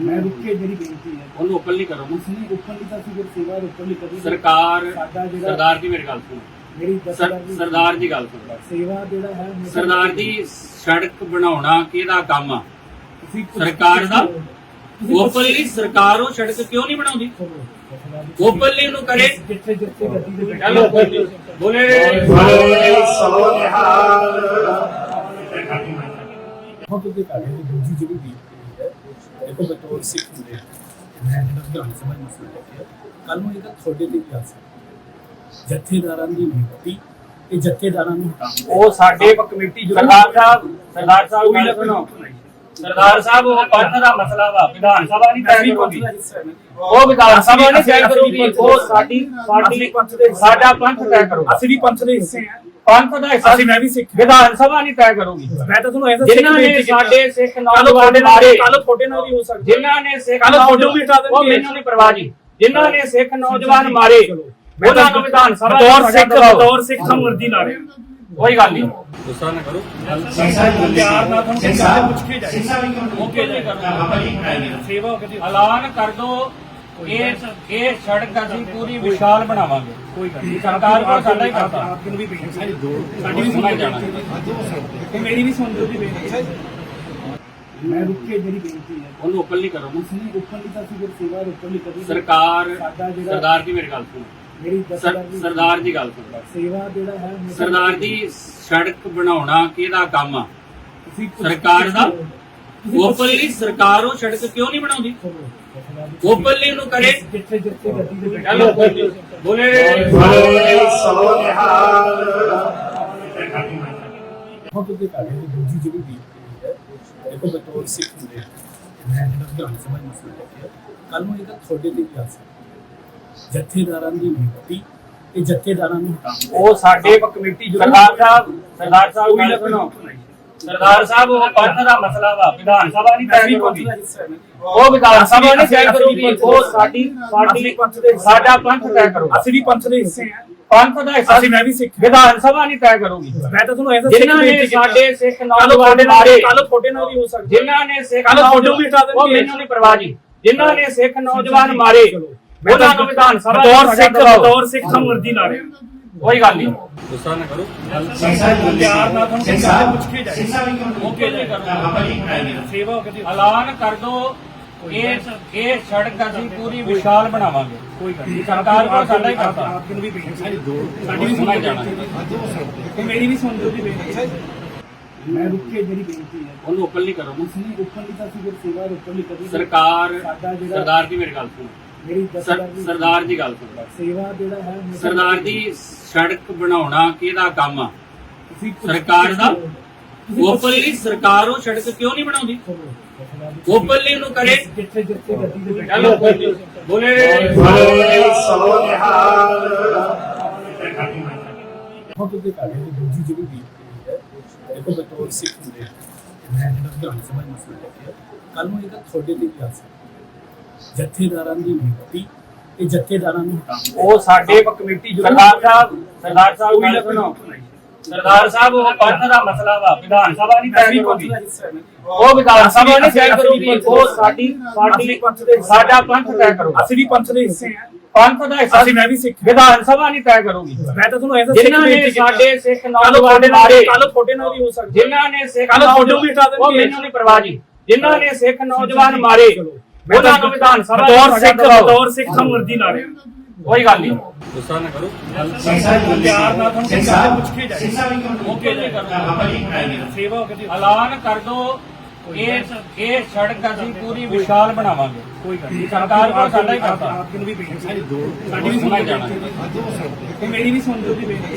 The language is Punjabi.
ਮੈਂ ਰੁੱਕ ਕੇ ਮੇਰੀ ਬੇਨਤੀ ਹੈ। ਉਹਨੂੰ ਓਪਨਲੀ ਕਰੋ ਨਾ ਉਸਨੇ ਓਪਨਲੀ ਤਾਂ ਸੀ ਫਿਰ ਸੇਵਾ ਓਪਨਲੀ ਕਰੀ ਸਰਕਾਰ ਸਾਡਾ ਜਿਹੜਾ ਸਰਦਾਰ ਜੀ ਮੇਰੀ ਗੱਲ ਸੁਣੋ। ਮੇਰੀ ਸਰ- ਦਸਤਾਰ ਦੀ ਸਰਦਾਰ ਜੀ ਗੱਲ ਸੁਣੋ। ਸੇਵਾ ਜਿਹੜਾ ਹੈ ਮੇਰਾ- ਸਰਦਾਰ ਜੀ ਸੜਕ ਬਣਾਉਣਾ ਕਿਹਦਾ ਕੰਮ ਆ? ਤੁਸੀਂ ਕੁਛ- ਸਰਕਾਰ ਦਾ? ਤੁਸੀਂ ਕੁਛ- ਓਪਨਲੀ ਸਰਕਾਰ ਉਹ ਸੜਕ ਕਿਉਂ ਨਹੀਂ ਬਣਾਉਂਦੀ? ਜੀ, ਓਪਨਲੀ ਉਹਨੂੰ ਕਰੇ ਜਿੱਥੇ ਜਿੱਥੇ ਗੱਡੀ ਦੇ ਵਿੱਚ ਚਲੋ ਬੋਲੇ ਬੋਲੇ। ਸੋ ਨਿਹਾਲ ਬਹੁਤ ਦੇ ਕਾਰਨ ਦੀ ਦੂਜੀ ਜਿਹੜੀ ਵੀ ਹੈ ਦੇਖੋ ਬਤੌਰ ਸਿੱਖ ਹੁੰਦੇ ਮੈਂ ਸਭਾ ਦਾ ਮਸਲਾ ਹੈ ਕੱਲ ਨੂੰ ਇਹਦਾ ਤੁਹਾਡੇ ਤੇ ਵੀ ਆ ਸਕਦਾ ਜਥੇਦਾਰਾਂ ਦੀ ਨਿਯੁਕਤੀ ਇਹ ਜਥੇਦਾਰਾਂ ਨੂੰ ਹਟਾਉਣਾ ਉਹ ਸਾਡੇ ਕਮੇਟੀ ਸਰਦਾਰ ਸਾਹਿਬ ਸਰਦਾਰ ਸਾਹਿਬ ਗੱਲ ਸੁਣੋ ਸਰਦਾਰ ਸਾਹਿਬ ਉਹ ਪੰਥ ਦਾ ਮਸਲਾ ਵਾ ਵਿਧਾਨ ਸਭਾ ਨਹੀਂ ਤੈਅ ਕਰੂਗੀ ਉਹ ਵਿਧਾਨ ਸਭਾ ਨਹੀਂ ਤੈਅ ਕਰੂਗੀ ਉਹ ਸਾਡੀ ਸਾਡੀ ਸਾਡਾ ਪੰਥ ਤੈਅ ਕਰੂਗਾ ਅਸੀਂ ਵੀ ਪੰਥ ਦੇ ਹਿੱਸੇ ਆ ਪੰਥ ਦਾ ਹਿੱਸਾ ਅਸੀਂ ਮੈਂ ਵੀ ਸਿੱਖ ਵਿਧਾਨ ਸਭਾ ਨਹੀਂ ਤੈਅ ਕਰੂਗੀ। ਮੈਂ ਤਾਂ ਤੁਹਾਨੂੰ ਐਸਾ ਜਿਨ੍ਹਾਂ ਨੇ ਸਾਡੇ ਸਿੱਖ ਨੌਜਵਾਨ ਮਾਰੇ ਕੱਲ ਤੁਹਾਡੇ ਨਾਲ ਵੀ ਹੋ ਸਕਦਾ। ਜਿਨ੍ਹਾਂ ਨੇ ਸਿੱਖ ਕੱਲ੍ਹ ਫੋਟੋ ਵੀ ਹਟਾ ਨੌਜਵਾਨ- ਉਹ ਦੇਣਗੇ। ਮੈਨੂੰ ਨਹੀਂ ਪਰਵਾਹ ਜੀ। ਜਿਨ੍ਹਾਂ ਨੇ ਸਿੱਖ ਨੌਜਵਾਨ ਮਾਰੇ ਉਹਨਾਂ ਨੂੰ ਵਿਧਾਨ ਸਭਾ ਵਿੱਚ ਸਿੱਖ। ਦੌਰ ਸਿੱਖ ਹਮ ਵਰਦੀ ਲਾ ਰਹੇ ਕੋਈ ਗੱਲ ਨਹੀਂ। ਗੁੱਸਾ ਨਾ ਕਰੋ। ਪਿਆਰ ਨਾਲ ਤੁਹਾਨੂੰ ਪੁੱਛ ਕੇ ਜਾਏ ਓਕੇ ਜੀ ਕਰੋ ਸੇਵਾ ਕਦੇ ਐਲਾਨ ਕਰ ਦੋ। ਇਹ ਇਹ ਸੜਕ ਅਸੀਂ ਪੂਰੀ ਵਿਸ਼ਾਲ ਬਣਾਵਾਂਗੇ। ਕੋਈ ਗੱਲ ਨਹੀਂ। ਸਰਕਾਰ ਕੋਲ ਸਾਡਾ ਹੀ ਕਰਤਾ। ਆਪ ਨੂੰ ਵੀ ਬੇਨਤੀ ਹੈ ਸਾਡੀ ਵੀ ਸੁਣਾਈ ਜਾਣਾ। ਤੇ ਮੇਰੀ ਵੀ ਸੁਣ ਦਿਓ ਜੀ ਬੇਨਤੀ ਮੈਂ ਰੁੱਕ ਕੇ ਮੇਰੀ ਬੇਨਤੀ ਹੈ। ਉਹਨੂੰ ਓਪਨਲੀ ਕਰੋ। ਨਾ ਉਸਨੇ ਓਪਨਲੀ ਤਾਂ ਸੀ ਫਿਰ ਸੇਵਾ ਓਪਨਲੀ ਕਰੀ ਸਰਕਾਰ ਸਾਡਾ ਜਿਹੜਾ- ਸਰਦਾਰ ਜੀ ਮੇਰੀ ਗੱਲ ਸੁਣੋ। ਮੇਰੀ ਦਸਤਾਰ ਸਰ- ਦੀ ਸਰਦਾਰ ਜੀ ਗੱਲ ਸੁਣੋ। ਸੇਵਾ ਜਿਹੜਾ ਹੈ ਮੇਰਾ- ਸਰਦਾਰ ਜੀ ਸੜਕ ਬਣਾਉਣਾ ਕਿਹਦਾ ਕੰਮ ਆ? ਤੁਸੀਂ ਕੁਛ- ਸਰਕਾਰ ਦਾ? ਓਪਨਲੀ ਸਰਕਾਰ ਉਹ ਸੜਕ ਕਿਉਂ ਨਹੀਂ ਬਣਾਉਂਦੀ? ਓਪਨਲੀ ਉਹਨੂੰ ਕਰੇ ਜਿੱਥੇ ਜਿੱਥੇ ਗੱਡੀ ਦੇ ਚਲੋ ਬੋਲੇ। ਸੋ ਨਿਹਾਲ ਬਹੁਤ ਦੇ ਕਾਰਨ ਦੀ ਦੂਜੀ ਜਿਹੜੀ ਵੀ ਹੈ ਦੇਖੋ ਬਤੌਰ ਸਿੱਖ ਹੁੰਦੇ ਮੈਂ ਜਿਹੜਾ ਦਾ ਮਸਲਾ ਹੈ ਕੱਲ ਨੂੰ ਇਹਦਾ ਤੁਹਾਡੇ ਤੇ ਵੀ ਆ ਸਕਦਾ ਜਥੇਦਾਰਾਂ ਦੀ ਨਿਯੁਕਤੀ ਇਹ ਜਥੇਦਾਰਾਂ ਨੂੰ ਹਟਾਉਣਾ ਉਹ ਸਾਡੇ ਕਮੇਟੀ ਸਰਦਾਰ ਸਾਹਿਬ ਸਰਦਾਰ ਸਾਹਿਬ ਗੱਲ ਸੁਣੋ। ਸਰਦਾਰ ਸਾਹਿਬ ਉਹ ਪੰਥ ਦਾ ਮਸਲਾ ਵਾ ਵਿਧਾਨ ਸਭਾ ਨਹੀਂ ਤੈਅ ਕਰੂਗੀ ਉਹ ਵਿਧਾਨ ਸਭਾ ਨਹੀਂ ਤੈਅ ਕਰੂਗੀ ਉਹ ਸਾਡੀ ਸਾਡੀ ਸਾਡਾ ਪੰਥ ਤੈਅ ਕਰੂਗਾ ਅਸੀਂ ਵੀ ਪੰਥ ਦੇ ਹਿੱਸੇ ਆ ਪੰਥ ਦਾ ਹਿੱਸਾ ਅਸੀਂ ਮੈਂ ਵੀ ਸਿੱਖ ਵਿਧਾਨ ਸਭਾ ਨਹੀਂ ਤੈਅ ਕਰੂਗੀ। ਮੈਂ ਤਾਂ ਤੁਹਾਨੂੰ ਐਸਾ ਜਿਨ੍ਹਾਂ ਨੇ ਸਾਡੇ ਸਿੱਖ ਨੌਜਵਾਨ ਮਾਰੇ। ਕੱਲ ਤੁਹਾਡੇ ਨਾਲ ਵੀ ਹੋ ਸਕਦਾ। ਜਿਨ੍ਹਾਂ ਨੇ ਸਿੱਖ ਕੱਲ੍ਹ ਫੋਟੋ ਨੌਜਵਾਨ- ਵੀ ਹਟਾ ਦੇਣਗੇ। ਉਹ ਮੈਨੂੰ ਨਹੀਂ ਪਰਵਾਹ ਜੀ। ਜਿਨ੍ਹਾਂ ਨੇ ਸਿੱਖ ਨੌਜਵਾਨ ਮਾਰੇ ਉਹਨਾਂ ਨੂੰ ਵਿਧਾਨ ਸਭਾ ਸਿੱਖ ਸਿੱਖ ਲਾ ਰਹੇ ਕੋਈ ਗੱਲ ਨਹੀਂ। ਗੁੱਸਾ ਨਾ ਕਰੋ। ਪਿਆਰ ਨਾਲ ਤੁਹਾਨੂੰ ਤੋਂ ਪੁੱਛ ਕੇ ਜਾਏ ਓਕੇ ਜੀ ਕਰੋ ਸੇਵਾ ਕਦੇ ਐਲਾਨ ਕਰ ਦੋ। ਇਹ ਇਹ ਸੜਕ ਅਸੀਂ ਪੂਰੀ ਵਿਸ਼ਾਲ ਬਣਾਵਾਂਗੇ। ਕੋਈ ਗੱਲ ਨਹੀਂ। ਸਰਕਾਰ ਕੋਲ ਸਾਡਾ ਹੀ ਕਰਤਾ। ਆਪ ਨੂੰ ਵੀ ਬੇਨਤੀ ਹੈ ਸਾਡੀ ਵੀ ਸੁਣਾਈ ਜਾਣਾ। ਤੇ ਮੇਰੀ ਵੀ ਸੁਣ ਦਿਓ ਜੀ ਬੇਨਤੀ ਮੈਂ ਰੁੱਕ ਕੇ ਮੇਰੀ ਬੇਨਤੀ ਹੈ। ਉਹਨੂੰ ਓਪਨਲੀ ਕਰੋ। ਨਾ ਉਸਨੇ ਓਪਨਲੀ ਤਾਂ ਸੀ ਫਿਰ ਸੇਵਾ ਓਪਨਲੀ ਕਰੀ ਸਰਕਾਰ ਸਾਡਾ ਸਰਦਾਰ ਜੀ ਮੇਰੀ ਗੱਲ ਸੁਣੋ। ਮੇਰੀ ਸਰ- ਸਰਦਾਰ ਜੀ ਗੱਲ ਸੁਣੋ। ਸੇਵਾ ਜਿਹੜਾ ਹੈ ਮੇਰਾ- ਸਰਦਾਰ ਜੀ ਸੜਕ ਬਣਾਉਣਾ ਕਿਹਦਾ ਕੰਮ ਆ? ਤੁਸੀਂ ਕੁਛ- ਸਰਕਾਰ ਦਾ? ਤੁਸੀਂ ਕੁਛ- ਓਪਨਲੀ ਸਰਕਾਰ ਉਹ ਸੜਕ ਕਿਉਂ ਨਹੀਂ ਬਣਾਉਂਦੀ? ਚਲੋ, ਸਰਦਾਰ ਜੀ, ਓਪਨਲੀ ਉਹਨੂੰ ਕਰੇ ਜਿੱਥੇ ਜਿੱਥੇ ਗੱਡੀ ਦੇ ਵਿੱਚ ਚਲੋ ਬੋਲੇ। ਬੋਲੇ। ਸੋ ਨਿਹਾਲ ਬਹੁਤ ਦੇ ਕਾਰਨ ਦੀ ਦੂਜੀ ਜਿਹੜੀ ਵੀ ਹੈ ਦੇਖੋ ਬਤੌਰ ਸਿੱਖ ਹੁੰਦੇ ਆ ਮੈਂ ਜਿਹੜਾ ਵਿਧਾਨ ਸਭਾ ਦਾ ਮਸਲਾ ਹੈ ਕੱਲ ਨੂੰ ਇਹਦਾ ਤੁਹਾਡੇ ਤੇ ਵੀ ਆ ਸਕਦਾ। ਜਥੇਦਾਰਾਂ ਦੀ ਨਿਯੁਕਤੀ ਇਹ ਜਥੇਦਾਰਾਂ ਨੂੰ ਹਟਾਉਣਾ ਉਹ ਸਾਡੇ ਕਮੇਟੀ ਸਰਦਾਰ ਸਾਹਿਬ ਸਰਦਾਰ ਸਾਹਿਬ ਗੱਲ ਸੁਣੋ ਸਰਦਾਰ ਸਾਹਿਬ ਉਹ ਪੰਥ ਦਾ ਮਸਲਾ ਵਾ। ਵਿਧਾਨ ਸਭਾ ਨਹੀਂ ਤੈਅ ਪੰਥ ਕਰੂਗੀ ਦਾ ਉਹ ਵਿਧਾਨ ਸਭਾ ਨਹੀਂ ਤੈਅ ਕਰੂਗੀ ਉਹ ਸਾਡੀ ਸਾਡੀ ਸਾਡਾ ਪੰਥ ਤੈਅ ਕਰੂਗਾ ਅਸੀਂ ਵੀ ਪੰਥ ਦੇ ਹਿੱਸੇ ਆ ਪੰਥ ਦਾ ਹਿੱਸਾ ਅਸੀਂ ਮੈਂ ਵੀ ਸਿੱਖ ਵਿਧਾਨ ਸਭਾ ਨਹੀਂ ਤੈਅ ਕਰੂਗੀ। ਮੈਂ ਤਾਂ ਤੁਹਾਨੂੰ ਐਸਾ ਜਿਨ੍ਹਾਂ ਨੇ ਸਾਡੇ ਸਿੱਖ ਨੌਜਵਾਨ ਮਾਰੇ ਕੱਲ ਤੁਹਾਡੇ ਨਾਲ ਵੀ ਹੋ ਸਕਦਾ। ਜਿਨ੍ਹਾਂ ਨੇ ਸਿੱਖ ਕੱਲ੍ਹ ਫੋਟੋ ਨੌਜਵਾਨ- ਵੀ ਹਟਾ ਦੇਣਗੇ। ਉਹ ਮੈਨੂੰ ਨਹੀਂ ਪਰਵਾਹ ਜੀ। ਜਿਨ੍ਹਾਂ ਨੇ ਸਿੱਖ ਨੌਜਵਾਨ ਮਾਰੇ ਉਹਨਾਂ ਨੂੰ ਵਿਧਾਨ ਸਭਾ ਦੌਰ ਵਿੱਚ ਸਿੱਖ। ਦੌਰ ਸਿੱਖ ਹਮ ਵਰਦੀ ਲਾ ਰਹੇ ਕੋਈ ਗੱਲ ਨਹੀਂ। ਗੁੱਸਾ ਨਾ ਕਰੋ ਪਿਆਰ ਨਾਲ ਤੁਹਾਨੂੰ ਤੋਂ ਪੁੱਛ ਕੇ ਜਾਏ ਓਕੇ ਜੀ ਕਰੋ। ਸੇਵਾ ਕਦੇ ਐਲਾਨ ਕਰ ਦੋ। ਇਹ ਇਹ ਸੜਕ ਅਸੀਂ ਪੂਰੀ ਵਿਸ਼ਾਲ ਬਣਾਵਾਂਗੇ। ਕੋਈ ਗੱਲ ਨਹੀਂ। ਸਰਕਾਰ ਕੋਲ ਸਾਡਾ ਹੀ ਕਰਤਾ। ਆਪ ਨੂੰ ਵੀ ਬੇਨਤੀ ਸਾਡੀ ਵੀ ਸੁਣਾਈ ਜਾਣਾ। ਮੇਰੀ ਵੀ ਸੁਣ ਦਿਓ ਜੀ ਬੇਨਤੀ